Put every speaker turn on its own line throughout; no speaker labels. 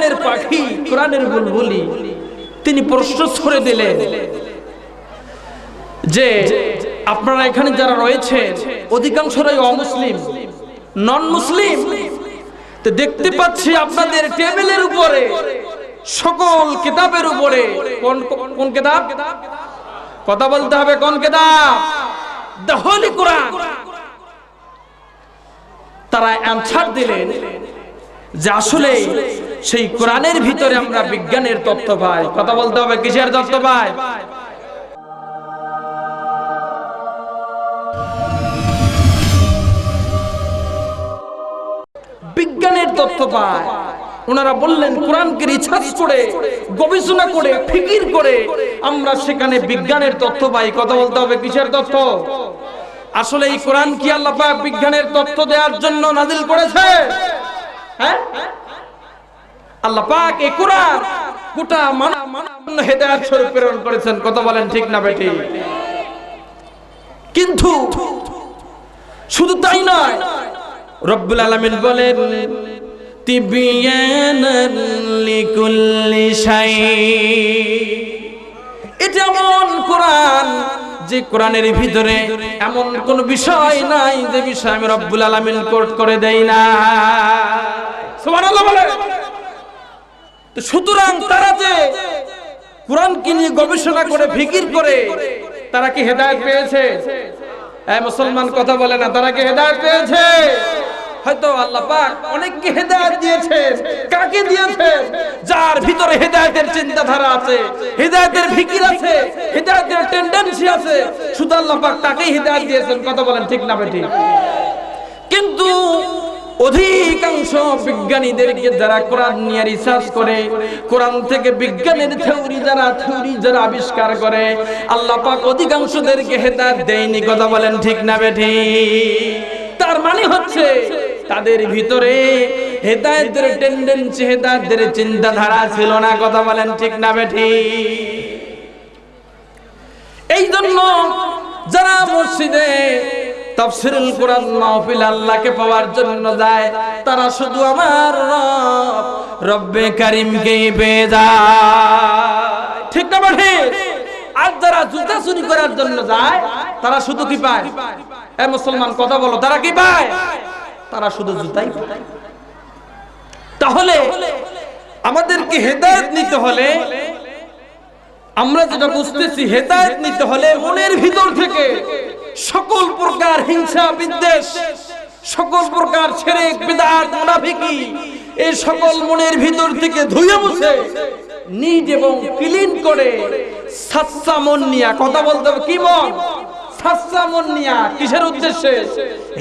কোরআনের পাখি, কোরআনের বুলবুলি। তিনি প্রশ্ন ছড়ে দিলেন যে, আপনারা এখানে যারা রয়েছেন, অধিকাংশরাই অমুসলিম নন মুসলিম তো দেখতে পাচ্ছি আপনাদের টেবিলের উপরে, সকল কিতাবের উপরে, কোন কোন কিতাব? কথা বলতে হবে কোন কিতাব? The holy Quran. তারা অ্যানসার দিলেন যে আসলে সেই কোরআনের ভিতরে আমরা বিজ্ঞানের তথ্য পাই। কথা বলতে হবে, কিসের তথ্য পাই বিজ্ঞানের তথ্য পায় ওনারা বললেন কোরআনকে রিসার্চ করে, গবেষণা করে, ফিকির করে আমরা সেখানে বিজ্ঞানের তথ্য পাই। কথা বলতে হবে, কিসের তথ্য আসলে এই কোরআন কি আল্লাহ বিজ্ঞানের তথ্য দেওয়ার জন্য নাজিল করেছে? হ্যাঁ? আল্লাহ পাক এই কোরআন গোটা মানব হেদায়েত স্বরূপ প্রেরণ করেছেন। কথা বলেন ঠিক না বেটি কিন্তু শুধু তাই নয়, রব্বুল আলামিন বলেন, তিবিয়ানান লিকুল্লি শাই এটা এমন কোরআন যে কোরআনের ভিতরে এমন কোন বিষয় নাই যে বিষয় আমি রব্বুল আলামিন কোট করে দেই না সুবহানাল্লাহ বলে সুতরাং তারা যে কোরআনকে নিয়ে গবেষণা করে, ফিকির করে, তারা কি হেদায়েত পেয়েছে? মুসলমান কথা বলে না, তারা কি হেদায়েত পেয়েছে? হয়তো আল্লাহ পাক অনেককে হেদায়েত দিয়েছেন কাকে দিয়েছেন যার ভিতরে হেদায়েতের চিন্তাধারা আছে, হেদায়েতের ফিকির আছে, হেদায়েতের টেন্ডেন্সি আছে, শুধু আল্লাহ পাক তাকেই হেদায়েত দিয়েছেন, কথা বলেন ঠিক না বেঠিক? কিন্তু অধিকাংশ বিজ্ঞানীদেরকে যারা কোরআন নিয়ে রিসার্চ করে, কোরআন থেকে বিজ্ঞানের থিওরি যারা থিওরি যারা আবিষ্কার করে, আল্লাহ পাক অধিকাংশদেরকে হেদায়েত দেয়নি, কথা বলেন ঠিক না বেঠি? তার মানে হচ্ছে তাদের ভিতরে হেদায়েতের টেন্ডেন্সি হেদায়েতের চিন্তাধারা ছিল না, কথা বলেন ঠিক না বেঠি? এই জন্য যারা মসজিদে তাফসিরুল কোরআন মাহফিল আল্লাহকে পাওয়ার জন্য যায়। তারা শুধু আমার রব, রব্বে কারিমকে পেয়ে যায়। ঠিক না বাঠে আর যারা জুতা চুরি করার জন্য যায়, তারা শুধু কি পায়? এ মুসলমান, কথা বলো, তারা কি পায়? তারা শুধু জুতাই পায়। তাহলে আমাদেরকে হেদায়েত নিতে হলে, আমরা যেটা বুঝতেছি, হেদায়েত নিতে হলে মনের ভিতর থেকে সকল প্রকার হিংসা বিদ্বেষ, সকল প্রকার ছেড়ে বিদাত, মুনাফিকি, এই সকল মনের ভিতর থেকে ধুয়ে মুছে নিজ এবং ক্লিন করে সাচ্চা মন নিয়া কথা বলতে হবে কি মন? সাচ্চা মন নিয়া কিসের উদ্দেশ্যে?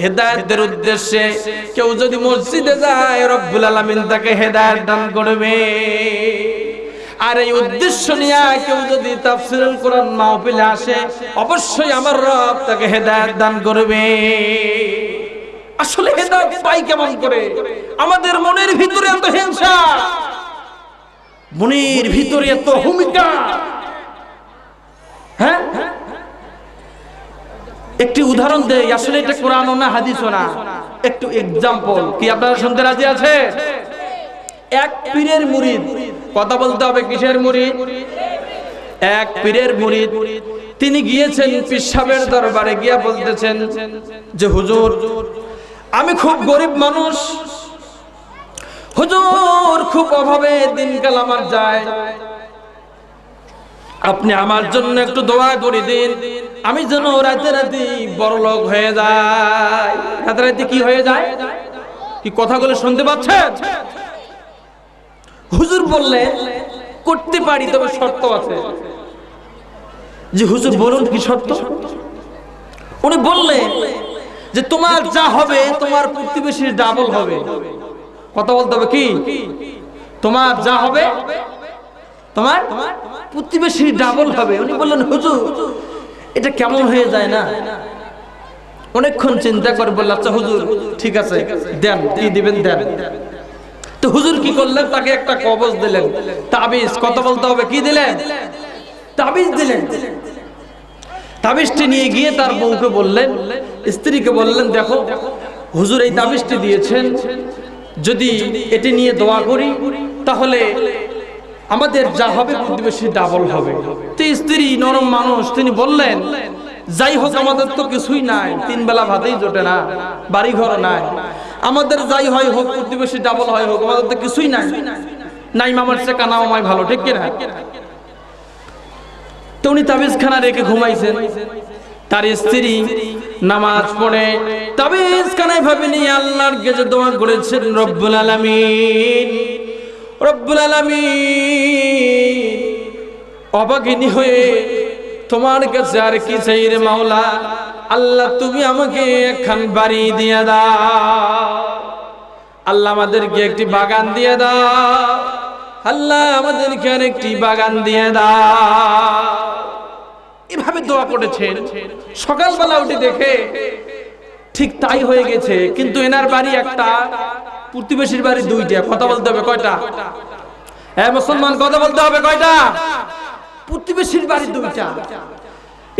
হেদায়েতের উদ্দেশ্যে। কেউ যদি মসজিদে যায়, রব্বুল আলামিন তাকে হেদায়েত দান করবে। আর এই উদ্দেশ্য নিয়ে কেউ যদি তাফসিরুল কোরআন মাহফিলে আসে, অবশ্যই আমার রব তাকে হেদায়েত দান করবে। আসলে হেদায়েত পাই কেমন করে? আমাদের মনের ভিতরে এত হিংসা, মনের ভিতরে এত ভূমিকা হ্যাঁ? একটি উদাহরণ দেই, আসলে এটা কোরআনও না, হাদিসও না। একটু এক্সাম্পল কি আপনারা শুনতে রাজি আছে এক পীরের মুরিদ কথা বলতে হবে কিসের মুরিদ এক পীরের মুরিদ তিনি গিয়েছেন পিসাবের দরবারে, গিয়া বলতেছেন যে, হুজুর, আমি খুব গরিব মানুষ। হুজুর, খুব অভাবে দিনকাল আমার যায়। আপনি আমার জন্য একটু দোয়া করে দিন। আমি যেন রাতে রাতে বড় লোক হয়ে যায় রাতে রাতে কি হয়ে যায়? কি কথাগুলো শুনতে পাচ্ছেন? হুজুর বললে, করতে পারি, তবে শর্ত আছে। যে হুজুর বলুন কি শর্ত? উনি বললেন যে, তোমার যা হবে, তোমার প্রতিবেশীর ডাবল হবে। কথা বলতে হবে কি? তোমার যা হবে, তোমার প্রতিবেশীর ডাবল হবে। উনি বললেন, হুজুর, এটা কেমন হয়ে যায় না? অনেকক্ষণ চিন্তা করে বলল আচ্ছা হুজুর, ঠিক আছে, দেন কি দিবেন, দেন। তো হুজুর কি করলেন? তাকে একটা কবজ দিলেন। তাবিজ। কত বলতে হবে? কি দিলেন? তাবিজ দিলেন। তাবিজটি নিয়ে গিয়ে তার বউকে বললেন, স্ত্রীকে বললেন, দেখো, হুজুর এই তাবিজটি দিয়েছেন। যদি এটি নিয়ে দোয়া করি, তাহলে আমাদের যা হবে প্রতিবেশী ডাবল হবে। তো স্ত্রী নরম মানুষ, তিনি বললেন, যাই হোক, আমাদের তো কিছুই নাই। তিন বেলা ভাতেই জোটে না বাড়ি ঘর নাই। আমাদের যাই হয় হোক, প্রতিবেশী ডাবল হয় হোক, আমাদের তো কিছুই নাই। নাই মামার সে কানা মামাই ভালো, ঠিক কিনা? তো উনি তাবিজ খানা রেখে ঘুমাইছেন। তার স্ত্রী নামাজ পড়ে তাবিজ খানায় ভাবে নিয়ে আল্লাহর কাছে দোয়া করেছেন, রব্বুল আলামিন রব্বুল আলামিন, অবাগিনী হয়ে তোমার কাছে আর কি চাই রে মাওলা? আল্লাহ, তুমি আমাকে একখান বাড়ি দিয়ে দাও। আল্লাহ আমাদেরকে একটি বাগান দিয়ে দাও। আল্লাহ আমাদেরকে আর একটি বাগান দিয়ে দাও। এভাবে দোয়া করেছেন। সকালবেলা উঠে দেখে ঠিক তাই হয়ে গেছে। কিন্তু এনার বাড়ি একটা, প্রতিবেশীর বাড়ি দুইটা। কথা বলতে হবে কয়টা? হ্যাঁ মুসলমান, কথা বলতে হবে কয়টা? প্রতিবেশীর বাড়ি দুইটা।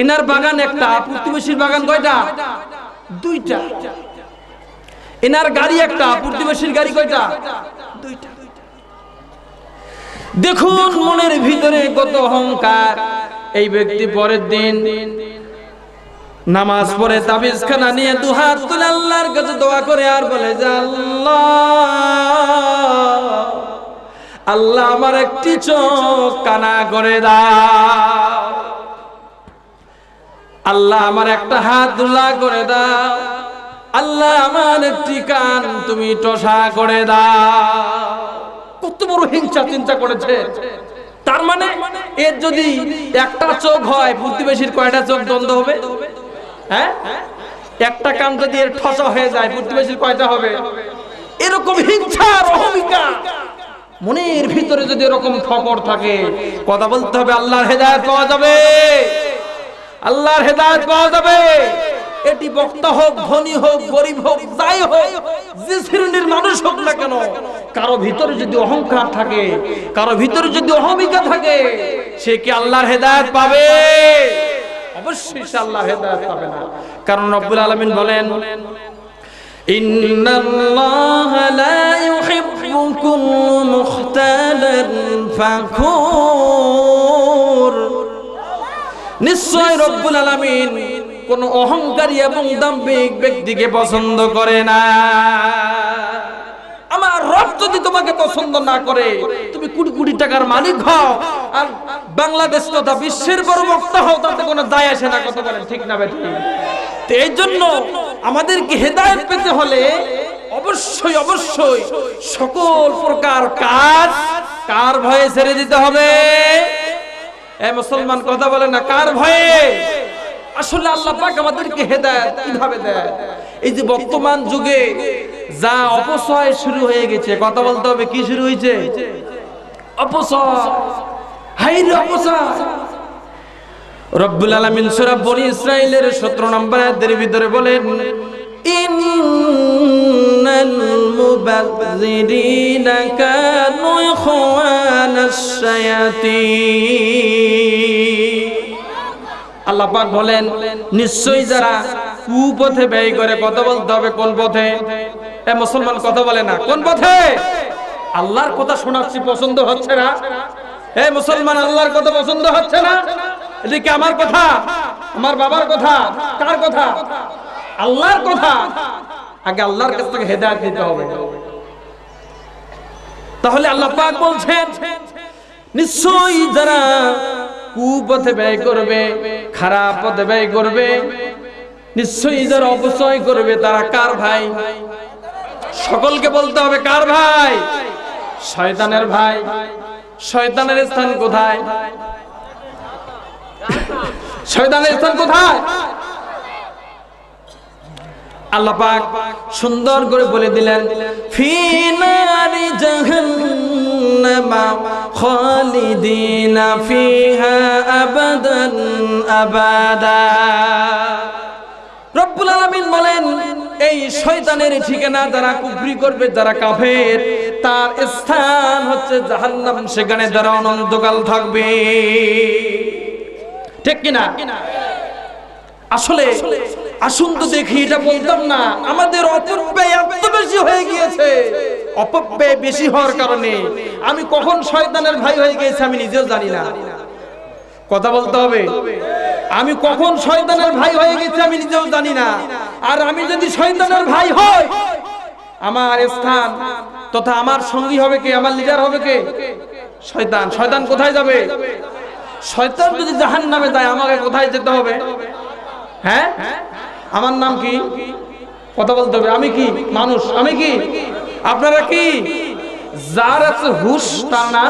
এনার বাগান একটা, প্রতিবেশীর বাগান কয়টা? দুইটা। এনার গাড়ি একটা, প্রতিবেশীর গাড়ি কয়টা? দুইটা। দেখুন মনের ভিতরে কত অহংকার। এই ব্যক্তি পরের দিন নামাজ পড়ে তাবিজ খানা নিয়ে দু হাত তুলে আল্লাহর কাছে দোয়া করে আর বলে যে, আল্লাহ আল্লাহ আমার একটি চোখ কানা করে দাও। আল্লাহ আমার একটা হাত দুলা করে দাও। আল্লাহ আমার একটি কান তুমি টসা করে দাও। কত বড় হিংসা চিন্তা করেছে। তার মানে এর যদি একটা চোখ হয়, প্রতিবেশীর কয়টা চোখ দ্বন্দ্ব হবে? হ্যাঁ? একটা কান যদি এর ঠসা হয়ে যায়, প্রতিবেশীর কয়টা হবে? এরকম হিংসা অহমিকা। মনের ভিতরে যদি এরকম ফকর থাকে, কথা বলতে হবে, আল্লাহর হেদায়েত পাওয়া যাবে। আল্লাহর হেদায়ত পাওয়া যাবে। এটি বক্তা হোক, ধনী হোক, গরিব হোক, যাই হোক, যে শ্রেণির মানুষ হোক না কেন, কারও ভিতরে যদি অহংকার থাকে, কারও ভিতরে যদি অহমিকা থাকে, সে কি আল্লাহর হেদায়ত পাবে? অবশ্যই সে আল্লাহর হেদায়ত পাবে না। কারণ রব্বুল আলামিন বলেন, ইন্নাল্লাহা লা ইউহিব্বু কুল্লা মুখতালান ফাকুর নিশ্চয় রব্বুল আলামিন কোন অহংকারী এবং দাম্ভিক ব্যক্তিকে পছন্দ করে না। আমার রব যদি তোমাকে পছন্দ না করে, তুমি কোটি কোটি টাকার মালিক হও, আর বাংলাদেশ তথা বিশ্বের বড় বক্তা হও, তাতে কোনো দায় আসে না কত বলেন, ঠিক না বেঠিক তো এই জন্য আমাদেরকে হেদায়েত পেতে হলে অবশ্যই অবশ্যই সকল প্রকার কাজ কার ভয়ে ছেড়ে দিতে হবে? এ মুসলমান কথা বলে না, কার ভয়ে? আসলে আল্লাহ পাক আমাদেরকে হেদায়েত কীভাবে দেয়? এই যে বর্তমান যুগে যা অপচয় শুরু হয়ে গেছে, কথা বলতে হবে, কি শুরু হয়েছে? অপচয়। হাইরে অপচয়। রব্বুল আলামিন সূরা বনি ইসরাইলের 17 নম্বর আয়াতের ভিতরে বলেন, ইন্নাল কানু আল্লাহ পাক বলেন, নিশ্চয়ই যারা কুপথে ব্যয় করে কথা বলতে হবে, কোন পথে? এ মুসলমান কথা বলে না, কোন পথে? আল্লাহর কথা শোনাচ্ছি, পছন্দ হচ্ছে না? এ মুসলমান, আল্লাহর কথা পছন্দ হচ্ছে না? এটা কি আমার কথা, আমার বাবার কথা, কার কথা? আল্লাহর কথা। আগে আল্লাহর কাছ থেকে হেদায়েত নিতে হবে। তাহলে আল্লাহ পাক বলছেন, নিশ্চয়ই যারা কুপথে ব্যয় করবে, খারাপ পথে ব্যয় করবে, নিশ্চয়ই যারা অপচয় করবে, তারা কার ভাই? সকলকে বলতে হবে কার ভাই? শয়তানের ভাই। শয়তানের স্থান কোথায়? শয়তানের স্থান কোথায়? আল্লাহ পাক সুন্দর করে বলে দিলেন ফি নারি জাহান্নামা খালিদিনা ফিহা আবাদান আবাদা। রব্বুল আলামিন বলেন, এই শয়তানের ঠিকানা যারা কুফরি করবে, যারা কাফের, তার স্থান হচ্ছে জাহান্নাম, সেখানে তারা অনন্তকাল থাকবে। ঠিক কিনা? আসলে আসুন তো দেখি, এটা বলতাম না। আমাদের অপব্যয় এত বেশি হয়ে গিয়েছে। অপব্যয় বেশি হওয়ার কারণে আমি কখন শয়তানের ভাই হয়ে গেছি আমি নিজেও জানি না। কথা বলতে হবে। আমি কখন শয়তানের ভাই হয়ে গেছি আমি নিজেও জানি না। আর আমি যদি শয়তানের ভাই হই, আমার স্থান তথা আমার সঙ্গী হবে কে, আমার লিডার হবে কে? শয়তান। শয়তান কোথায় যাবে? শয়তান যদি জাহান নামে যায়, আমাকে কোথায় যেতে হবে? হ্যাঁ? আমার নাম কি? কথা বলতে হবে। আমি কি? মানুষ। আমি কি? আপনারা কি? যার আছে হুশ, তার না?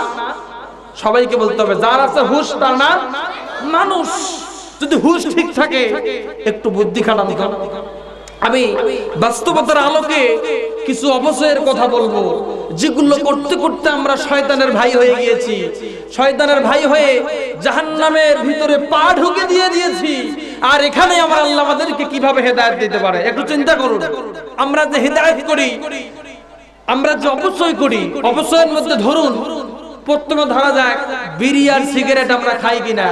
সবাইকে বলতে হবে, যার আছে হুশ, তার না? মানুষ। যদি হুশ ঠিক থাকে, একটু বুদ্ধি খাটান। আমি বাস্তবতার আলোকে কিছু অবশ্যয়ের কথা বলব। যেগুলো করতে করতে আমরা শয়তানের ভাই হয়ে গিয়েছি। শয়তানের ভাই হয়ে জাহান্নামের ভিতরে পা ঢুকে দিয়ে দিয়েছি। আর এখানে আমার আল্লাহ আমাদেরকে কীভাবে হেদায়েত দিতে পারে? একটু চিন্তা করুন। আমরা যে হেদায়েত করি, আমরা যে অপচয় করি অপচয়ের মধ্যে ধরুন, প্রথমে ধরা যাক, বিড়ি আর সিগারেট আমরা খাই কিনা।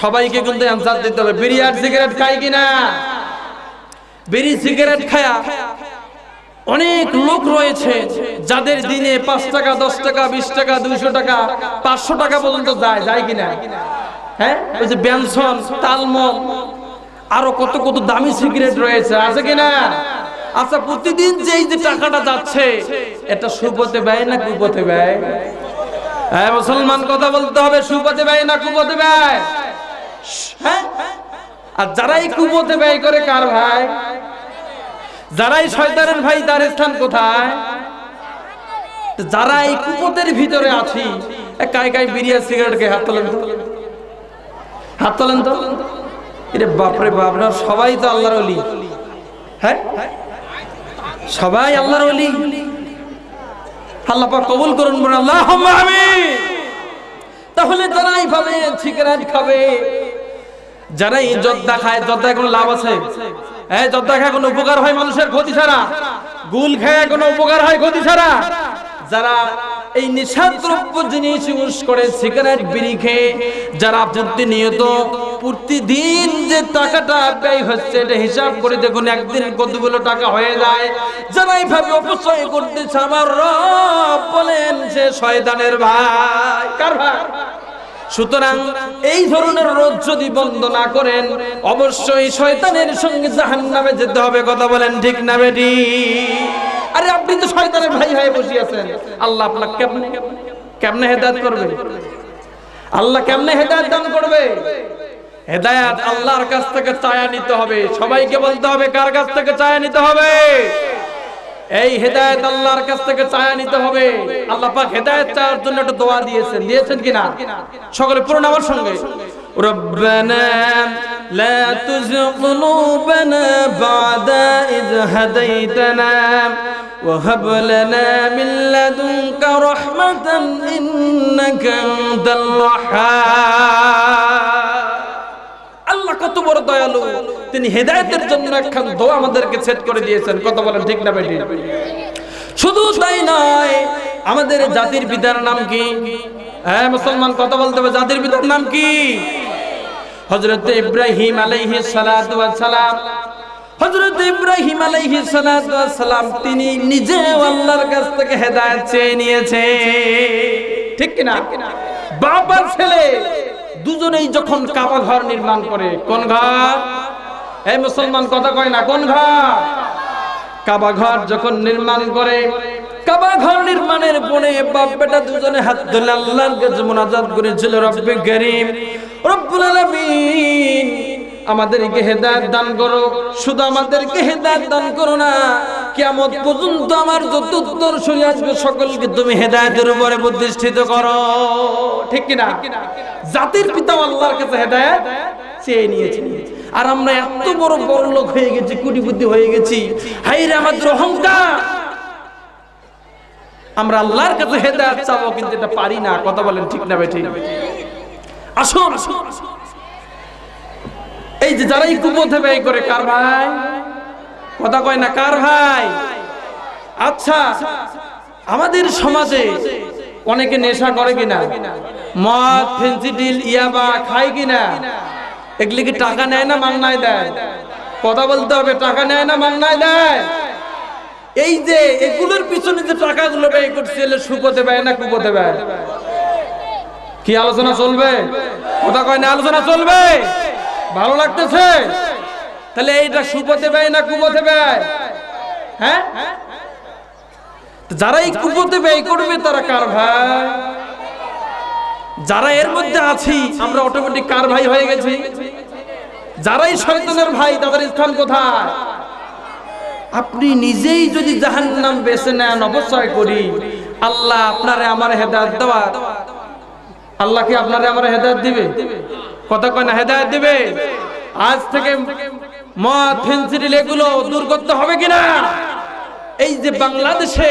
সবাইকে কিন্তু অ্যান্সার দিতে হবে, বিড়ি আর সিগারেট খাই কিনা? বিড়ি, সিগারেট খায়া অনেক লোক রয়েছে যাদের দিনে পাঁচ টাকা, দশ টাকা, বিশ টাকা, দুইশো টাকা, পাঁচশো টাকা পর্যন্ত যায় যায় কিনা? হ্যাঁ? ওই যে ব্যঞ্জন তালমল, আরও কত কত দামি সিগারেট রয়েছে, আছে কিনা? আচ্ছা প্রতিদিন যে এই যে টাকাটা যাচ্ছে, এটা সুপথে ব্যয় না কুপথে ব্যয়? হ্যাঁ মুসলমান কথা বলতে হবে, সুপথে ব্যয় না কুপথে ব্যয়? হ্যাঁ? আর যারাই কুপথে ব্যয় করে, কার ভাই? যারাই শয়তানের ভাই, তার স্থান কোথায়? যারা এই কুপথের ভিতরে আছি কাই কাই বিরিয়া সিগারেট কে হাত তোলেন হাত তোলেন তো? এরে বাপরে বাপরা সবাই তো আল্লাহর অলি হ্যাঁ? সবাই আল্লাহর অলি আল্লাহ পাক কবুল করুন বলে আল্লাহ আমিন। তাহলে যারা এইভাবে সিগারেট খাবে যারা এই জর্দা খায় জর্দা কোনো লাভ আছে? হ্যাঁ জর্দা খায় কোনো উপকার হয় মানুষের ক্ষতি ছাড়া, গুল খেয়ে কোনো উপকার হয় ক্ষতি ছাড়া, যারা এই নিঃস্বাদ্রব্য জিনিস ইউজ করে সিগারেট বিড়ি খেয়ে, যারা প্রতিনিয়ত প্রতিদিন যে টাকাটা ব্যয় হচ্ছে, এটা হিসাব করে দেখুন, একদিন কতগুলো টাকা হয়ে যায়। যারা এইভাবে অপচয় করতেছে, আমার রব বলেন সে শয়তানের ভাই, কার ভাই? সুতরাং এই ধরনের রোজ যদি বন্ধ না করেন, অবশ্যই শয়তানের সঙ্গে জাহান নামে যেতে হবে, কথা বলেন ঠিক না বেটি? আরে আপনি তো শয়তানের ভাই হয়ে বসে আছেন। আল্লাহ আপনার কেমনে কেমনে হেদায়ত করবে? আল্লাহ কেমনে হেদায়েত দান করবে? হেদায়েত আল্লাহর কাছ থেকে চায়া নিতে হবে। সবাইকে বলতে হবে, কার কাছ থেকে চায়া নিতে হবে? এই হেদায়েত আল্লাহর কাছ থেকে চায়া নিতে হবে আল্লাহ পাক হেদায়েত চাওয়ার জন্য একটা দোয়া দিয়েছেন দিয়েছেন কিনা সকলে পুরো আমার সঙ্গে ربنا لا تزغ قلوبنا بعد إذ هديتنا وهب لنا من لدنك رحمة إنك أنت الوهاب আল্লাহ কত বড় দয়ালু তিনি হেদায়েতের জন্য একখান দোয়া আমাদেরকে সেট করে দিয়েছেন। কত বলেন ঠিক না বেটি শুধু তাই নয়, আমাদের জাতির পিতার নাম কি? হ্যাঁ মুসলমান, কথা বলতে হবে। জাতির পিতার নাম কি? হযরত ইব্রাহিম ওয়াস সালাম হযরত ইব্রাহিম ওয়াস সালাম তিনি নিজে আল্লাহর কাছ থেকে হেদায়েত চেয়ে নিয়েছে। ঠিক কি না বাবার ছেলে দুজনেই যখন কাবা ঘর নির্মাণ করে, কোন ঘর? এই মুসলমান কথা কয় না, কোন ঘর? কাবা ঘর যখন নির্মাণ করে, কাবা ঘর নির্মাণের পরে বাপ বেটা দুজনে হাত ধরে আল্লাহর কাছে মুনাজাত করেছিল, রব্বে করিম, রব্বুল আলামিন, আমাদেরকে হেদায়েত দান করো। শুধু আমাদেরকে হেদায়েত দান করো না, কিয়ামত পর্যন্ত আমার যত উত্তর সরে আসবে, সকলকে তুমি হেদায়েতের উপরে প্রতিষ্ঠিত করো। ঠিক কি না জাতির পিতা আল্লাহর কাছে হেদায়েত চেয়ে নিয়েছে। আর আমরা এত বড় বড় লোক হয়ে গেছি কুটি বুদ্ধি হয়ে গেছি। হাইরে আমাদের অহংকার। আমরা আল্লাহর কাছে হেদায়েত চাবো, কিন্তু এটা পারি না। কথা বলেন ঠিক না বেঠিক? আসুন। এই যে যারা এই কুপথে ব্যয় করে, কার ভাই? কথা কয় না, কার ভাই? আচ্ছা আমাদের সমাজে অনেকে নেশা করে কিনা? মদ, ফেন্সিডিল, ইয়াবা, খায় কিনা? এগুলি কি টাকা নেয় না মাংনায় দেয়? কথা বলতে হবে, টাকা নেয় না মাংনায় দেয়? এই যে এগুলোর পিছনে যে টাকাগুলো ব্যয় করছে এলে সুপথে ব্যয় না কুপথে ব্যয়? কি আলোচনা চলবে? কথা কয় না, আলোচনা চলবে? ভালো লাগতেছে? তাহলে এইটা সুপথে ব্যয় না কুপথে ব্যয়? হ্যাঁ? যারা এই কুপথে ব্যয় করবে, তারা কার ভাই? যারা এর মধ্যে আছি, আমরা অটোমেটিক কার ভাই হয়ে গেছি। যারাই শয়তানের ভাই, তাদের স্থান কোথায়? আপনি নিজেই যদি জাহান্নাম বেছে নেন অবশ্যই করি। আল্লাহ আপনারে আমার হেদায়ত দেওয়া আল্লাহ কি আপনারে আমার হেদায়ত দিবে? কথা কয় না, হেদায়ত দিবে? আজ থেকে মদ, ফেন্সিডিল এগুলো দূর করতে হবে কিনা? এই যে বাংলাদেশে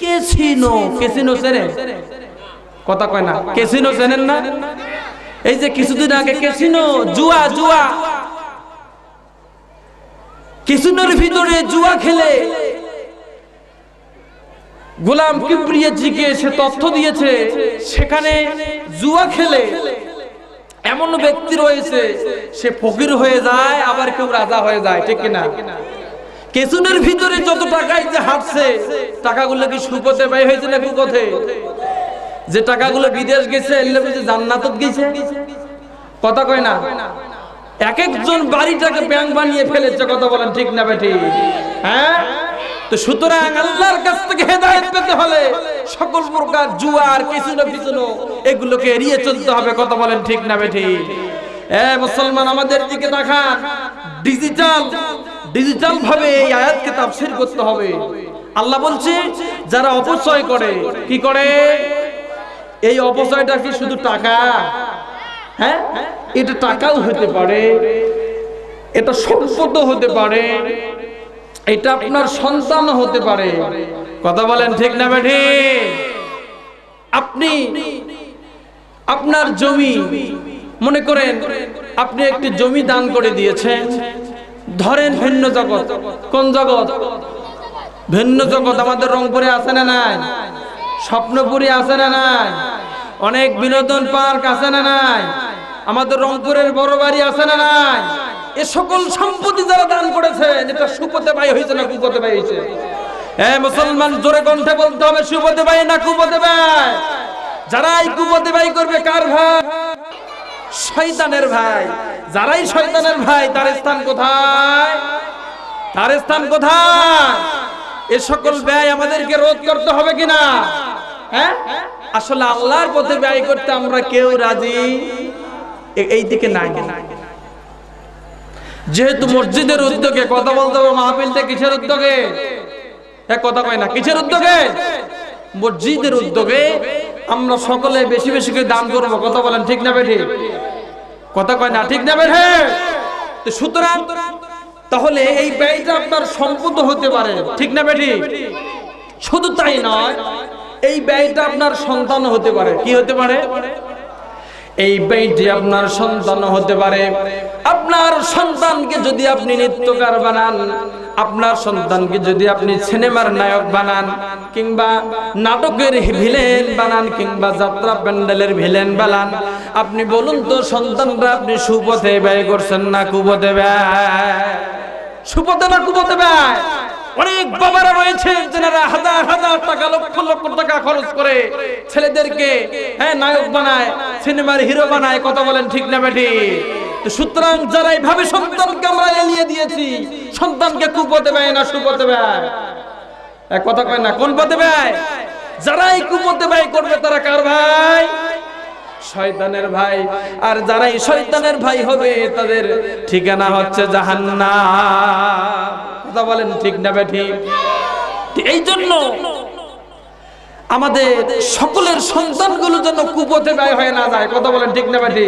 কেসিনো কেসিনো চেনেন কথা কয় না? কেসিনো চেনেন না? এই যে কিছুদিন আগে কেসিনো, জুয়া জুয়া। কিশোরের ভিতরে জুয়া খেলে। গোলাম কিবরিয়া জিকে সে তথ্য দিয়েছে, সেখানে জুয়া খেলে। এমন ব্যক্তি রয়েছে, সে ফকির হয়ে যায়, আবার কেউ রাজা হয়ে যায়, ঠিক কিনা? কেসুনের ভিতরে যত টাকাই যে হাঁটছে, টাকাগুলো কি সুপথে ব্যয় হয়েছে না কুপথে যে টাকাগুলো বিদেশ গেছে জান্নাতত গেছে। কথা কয় না? এক একজন বাড়িটাকে ব্যাংক বানিয়ে ফেলেছে, কথা বলেন ঠিক না বেঠি? হ্যাঁ? তো সুতরাং আল্লাহর এগুলোকে এড়িয়ে চলতে হবে, কথা বলেন ঠিক না মুসলমান, আমাদের দিকে এই আয়াতকে করতে হবে। আল্লাহ বলছে, যারা অপচয় করে, কি করে? এই অপচয়টা কি শুধু টাকা? হ্যাঁ? এটা টাকাও হতে পারে। এটা সম্পদ হতে পারে। এটা আপনার সন্তান হতে পারে। কথা বলেন ঠিক না বেঠি আপনি, আপনার জমি, মনে করেন আপনি একটি জমি দান করে দিয়েছেন। ধরেন ভিন্ন জগৎ। কোন জগৎ? ভিন্ন জগৎ। আমাদের রংপুরে আছে না নাই? স্বপ্নপুরি আছে না নাই? অনেক বিনোদন পার্ক আছে না নাই? আমাদের রংপুরের বড় বাড়ি আছে না নাই? এ সকল সম্পত্তি যারা দান করেছে এটা সুপথে বাই হয়েছে না কুপথে বাই হয়েছে? হ্যাঁ মুসলমান, জোরে কণ্ঠে বলতে হবে, সুপথে বাই না কুপথে বাই যারাই কুপথে বাই করবে, কার ভাই? শয়তানের ভাই। যারাই শয়তানের ভাই, তার স্থান কোথায়? তার স্থান কোথায়? এ সকল ব্যয় আমাদেরকে রোধ করতে হবে কিনা? হ্যাঁ? আসলে আল্লাহর পথে ব্যয় করতে আমরা কেউ রাজি? এই দিকে নাই। যেহেতু মসজিদের উদ্যোগে কথা বলতে হবে, মাহফিলটা কিসের উদ্যোগে? কথা কয় না, কিসের উদ্যোগে? মসজিদের উদ্যোগে আমরা সকলে বেশি বেশি করে দান করব। কথা বলেন, ঠিক না বেঠি? কথা কয় না, ঠিক না বেঠে? সুতরাং তাহলে এই ব্যয়টা আপনার সম্পদ হতে পারে, ঠিক না বেঠি? শুধু তাই নয় এই ব্যয়টা আপনার সন্তান হতে পারে। কি হতে পারে? এই ব্যয়টি আপনার সন্তান হতে পারে। আপনার সন্তানকে যদি আপনি নৃত্যকার বানান, আপনার সন্তানকে যদি আপনি সিনেমার নায়ক বানান, কিংবা নাটকের ভিলেন বানান, কিংবা যাত্রা প্যান্ডেলের ভিলেন বানান, আপনি বলুন তো, সন্তানরা আপনি সুপথে ব্যয় করছেন না কুপথে ব্যয়? সুপথে না কুপথে ব্যয়? অনেক বাবারা রয়েছে যারা হাজার হাজার টাকা, লক্ষ লক্ষ টাকা খরচ করে ছেলেদেরকে হ্যাঁ নায়ক বানায়, সিনেমার হিরো বানায়, কথা বলেন ঠিক না বেঠি? সুতরাং যারা এইভাবে সন্তানকে আমরা এলিয়ে দিয়েছি, সন্তানকে কুপথে ব্যয় না সুপথে ব্যয় এক কথা কয় না, কোন পথে ব্যয় যারা এই কুপথে ব্যয় করবে তারা কার ভাই? শয়তানের ভাই। আর যারাই শয়তানের ভাই হবে, তাদের ঠিকানা হচ্ছে জাহান্না কথা বলেন ঠিক না বেঠি? এই জন্য আমাদের সকলের সন্তানগুলো যেন কুপথে ব্যয় হয়ে না যায়। কথা বলেন ঠিক না বেঠি?